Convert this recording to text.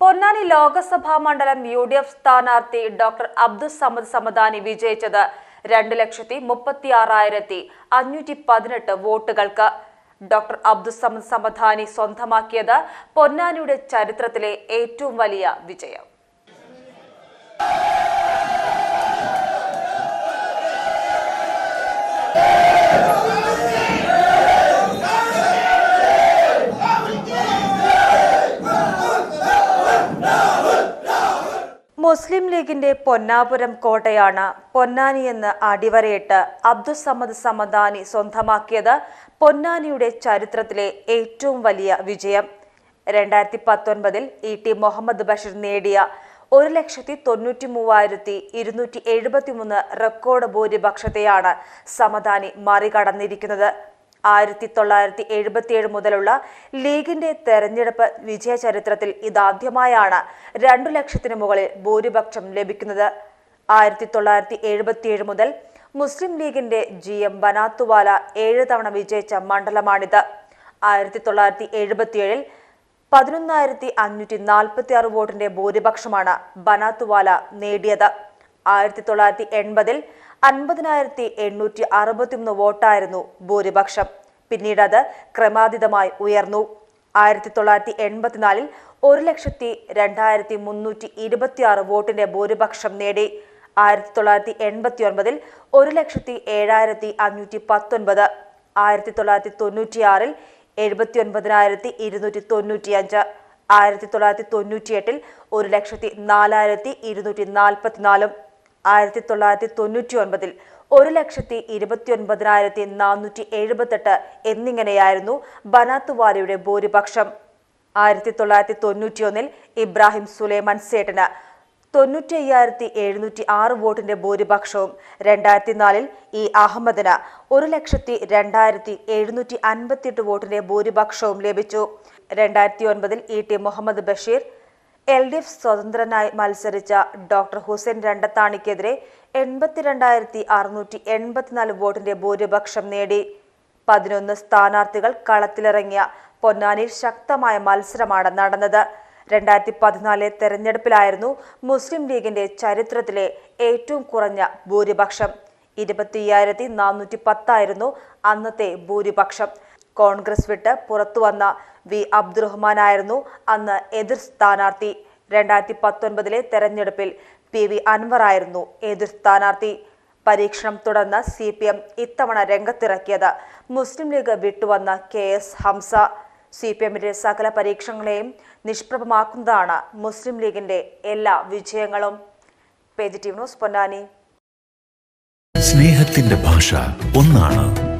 പൊന്നാനി ലോകസഭാ മണ്ഡലം U D F സ്ഥാനാർത്ഥി doctor Abdul Samad Samadani വിജയിച്ചത് രണ്ട് ലക്ഷത്തി മുപ്പത്തി ആറായിരത്തി അഞ്ഞൂറ്റി പതിനെട്ട് വോട്ടുകൾക്ക്. ഡോക്ടർ അബ്ദുൾ സമദ് സമദാനി സ്വന്തമാക്കിയത് പൊന്നാനിയുടെ ചരിത്രത്തിലെ ഏറ്റവും വലിയ വിജയം. മുസ്ലിം ലീഗിന്റെ പൊന്നാപുരം കോട്ടയാണ് പൊന്നാനി എന്ന് അടിവരയിട്ട് അബ്ദുസമ്മദ് സമദാനി സ്വന്തമാക്കിയത് പൊന്നാനിയുടെ ചരിത്രത്തിലെ ഏറ്റവും വലിയ വിജയം. രണ്ടായിരത്തി പത്തൊൻപതിൽ ഇ ടി മുഹമ്മദ് ബഷീർ നേടിയ ഒരു ലക്ഷത്തി തൊണ്ണൂറ്റി മൂവായിരത്തി ഇരുന്നൂറ്റി എഴുപത്തി മൂന്ന് റെക്കോർഡ് ഭൂരിപക്ഷത്തെയാണ് സമദാനി മറികടന്നിരിക്കുന്നത്. ആയിരത്തി തൊള്ളായിരത്തി എഴുപത്തിയേഴ് മുതലുള്ള ലീഗിന്റെ തെരഞ്ഞെടുപ്പ് വിജയ ചരിത്രത്തിൽ ഇതാദ്യമായാണ് രണ്ടു ലക്ഷത്തിന് മുകളിൽ ഭൂരിപക്ഷം ലഭിക്കുന്നത്. ആയിരത്തി തൊള്ളായിരത്തി എഴുപത്തിയേഴ് മുതൽ മുസ്ലിം ലീഗിന്റെ ജി എം ബനാത്തുവാല ഏഴ് തവണ വിജയിച്ച മണ്ഡലമാണിത്. ആയിരത്തി തൊള്ളായിരത്തി എഴുപത്തിയേഴിൽ പതിനൊന്നായിരത്തി അഞ്ഞൂറ്റി നാൽപ്പത്തി ആറ് വോട്ടിന്റെ ഭൂരിപക്ഷമാണ് ബനാത്തുവാല നേടിയത്. ആയിരത്തി തൊള്ളായിരത്തി എൺപതിൽ അൻപതിനായിരത്തി എണ്ണൂറ്റി അറുപത്തിമൂന്ന് വോട്ടായിരുന്നു ഭൂരിപക്ഷം. പിന്നീട് അത് ക്രമാതീതമായി ഉയർന്നു. ആയിരത്തി തൊള്ളായിരത്തി എൺപത്തിനാലിൽ ഒരു ലക്ഷത്തി രണ്ടായിരത്തി മുന്നൂറ്റി ഇരുപത്തിയാറ് വോട്ടിന്റെ ഭൂരിപക്ഷം നേടി. ആയിരത്തി തൊള്ളായിരത്തി എൺപത്തി ഒൻപതിൽ ഒരു ലക്ഷത്തി ഏഴായിരത്തി അഞ്ഞൂറ്റി പത്തൊൻപത് ആയിരത്തി തൊള്ളായിരത്തി തൊണ്ണൂറ്റിയാറിൽ എഴുപത്തി ഒൻപതിനായിരത്തി ഇരുന്നൂറ്റി തൊണ്ണൂറ്റിയഞ്ച് ആയിരത്തി തൊള്ളായിരത്തി തൊണ്ണൂറ്റിയെട്ടിൽ ഒരു ലക്ഷത്തി നാലായിരത്തി ഇരുന്നൂറ്റി നാൽപ്പത്തിനാലും ആയിരത്തി തൊള്ളായിരത്തി തൊണ്ണൂറ്റി ഒൻപതിൽ ഒരു ലക്ഷത്തി ഇരുപത്തി ഒൻപതിനായിരത്തി നാനൂറ്റി എഴുപത്തെട്ട് എന്നിങ്ങനെയായിരുന്നു ബനാത്തുവാലയുടെ ഭൂരിപക്ഷം. ആയിരത്തി തൊള്ളായിരത്തി തൊണ്ണൂറ്റിയൊന്നിൽ ഇബ്രാഹിം സുലൈമാൻ സേട്ടന് തൊണ്ണൂറ്റി അയ്യായിരത്തി എഴുന്നൂറ്റി ആറ് വോട്ടിന്റെ ഭൂരിപക്ഷവും. രണ്ടായിരത്തി നാലിൽ ഇ അഹമ്മദിന് ഒരു ലക്ഷത്തി രണ്ടായിരത്തി എഴുന്നൂറ്റി അൻപത്തിയെട്ട് വോട്ടിന്റെ ഭൂരിപക്ഷവും ലഭിച്ചു. രണ്ടായിരത്തി ഒൻപതിൽ E T Muhammad Basheer L D F സ്വതന്ത്രനായി മത്സരിച്ച ഡോക്ടർ ഹുസൈൻ രണ്ടത്താണിക്കെതിരെ എൺപത്തിരണ്ടായിരത്തി അറുന്നൂറ്റി എൺപത്തിനാല് വോട്ടിന്റെ ഭൂരിപക്ഷം നേടി. പതിനൊന്ന് സ്ഥാനാർത്ഥികൾ കളത്തിലിറങ്ങിയ പൊന്നാനിയിൽ ശക്തമായ മത്സരമാണ് നടന്നത്. രണ്ടായിരത്തി പതിനാലിലെ തെരഞ്ഞെടുപ്പിലായിരുന്നു മുസ്ലിം ലീഗിന്റെ ചരിത്രത്തിലെ ഏറ്റവും കുറഞ്ഞ ഭൂരിപക്ഷം. ഇരുപത്തിയ്യായിരത്തി നാനൂറ്റി പത്തായിരുന്നു അന്നത്തെ ഭൂരിപക്ഷം. കോൺഗ്രസ് വിട്ട് പുറത്തുവന്ന വി. അബ്ദുറഹ്മാനായിരുന്നു അന്ന് എതിർ സ്ഥാനാർത്ഥി. രണ്ടായിരത്തി പത്തൊൻപതിലെ തെരഞ്ഞെടുപ്പിൽ പി. വി. അൻവറായിരുന്നു എതിർ സ്ഥാനാർത്ഥി. പരീക്ഷണം തുടർന്ന് സി. പി. എം ഇത്തവണ രംഗത്തിറക്കിയത്. Muslim league വിട്ടുവന്ന K. S. Hamza. C. P. എമ്മിന്റെ സകല പരീക്ഷണങ്ങളെയും നിഷ്പ്രഭമാക്കുന്നതാണ് മുസ്ലിം ലീഗിന്റെ എല്ലാ വിജയങ്ങളും. Page T news Ponnani. സ്നേഹത്തിന്റെ ഭാഷ ഒന്നാണ്.